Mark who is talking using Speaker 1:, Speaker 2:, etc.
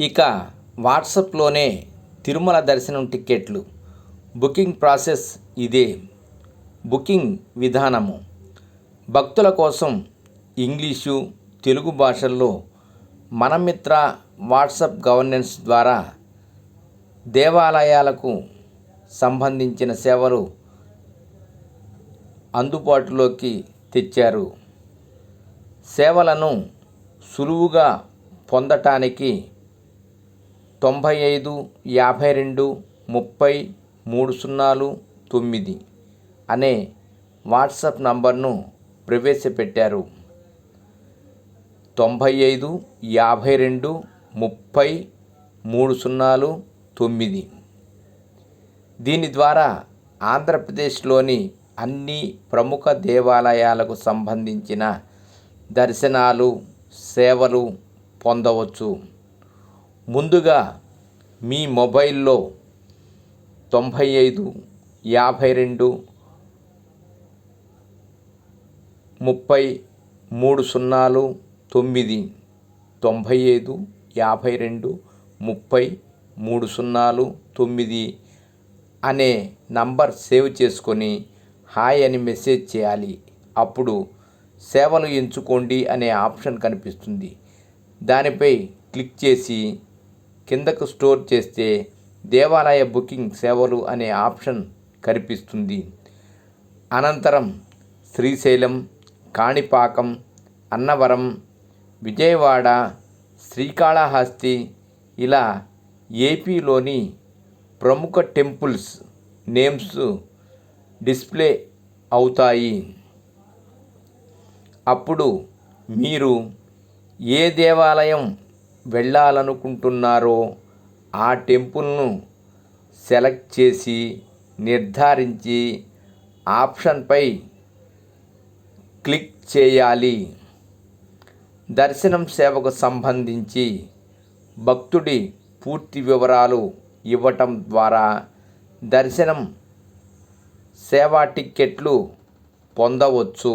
Speaker 1: ఇక వాట్సాప్లోనే తిరుమల దర్శనం టిక్కెట్లు. బుకింగ్ ప్రాసెస్ ఇదే. బుకింగ్ విధానము. భక్తుల కోసం ఇంగ్లీషు తెలుగు భాషల్లో మనమిత్ర వాట్సాప్ గవర్నెన్స్ ద్వారా దేవాలయాలకు సంబంధించిన సేవలు అందుబాటులోకి తెచ్చారు. సేవలను సులువుగా పొందటానికి తొంభై ఐదు యాభై రెండు ముప్పై మూడు సున్నాలు తొమ్మిది అనే వాట్సాప్ నంబర్ను ప్రవేశపెట్టారు. తొంభై ఐదు యాభై రెండు ముప్పై మూడు సున్నాలు తొమ్మిది దీని ద్వారా ఆంధ్రప్రదేశ్లోని అన్ని ప్రముఖ దేవాలయాలకు సంబంధించిన దర్శనాలు సేవలు పొందవచ్చు. ముందుగా మీ మొబైల్లో తొంభై ఐదు యాభై రెండు ముప్పై మూడు సున్నాలు తొమ్మిది తొంభై ఐదు యాభై రెండు ముప్పై మూడు సున్నాలు తొమ్మిది అనే నంబర్ సేవ్ చేసుకొని హాయ్ అని మెసేజ్ చేయాలి. అప్పుడు సేవలు ఎంచుకోండి అనే ఆప్షన్ కనిపిస్తుంది. దానిపై క్లిక్ చేసి కిందకు స్టోర్ చేస్తే దేవాలయ బుకింగ్ సేవలు అనే ఆప్షన్ కనిపిస్తుంది. అనంతరం శ్రీశైలం కాణిపాకం అన్నవరం విజయవాడ శ్రీకాళహస్తి ఇలా ఏపీలోని ప్రముఖ టెంపుల్స్ నేమ్స్ డిస్ప్లే అవుతాయి. అప్పుడు మీరు ఏ దేవాలయం వెళ్ళాలనుకుంటున్నారో ఆ టెంపుల్ను సెలెక్ట్ చేసి నిర్ధారించి ఆప్షన్పై క్లిక్ చేయాలి. దర్శనం సేవకు సంబంధించి భక్తుడి పూర్తి వివరాలు ఇవ్వటం ద్వారా దర్శనం సేవా టిక్కెట్లు పొందవచ్చు.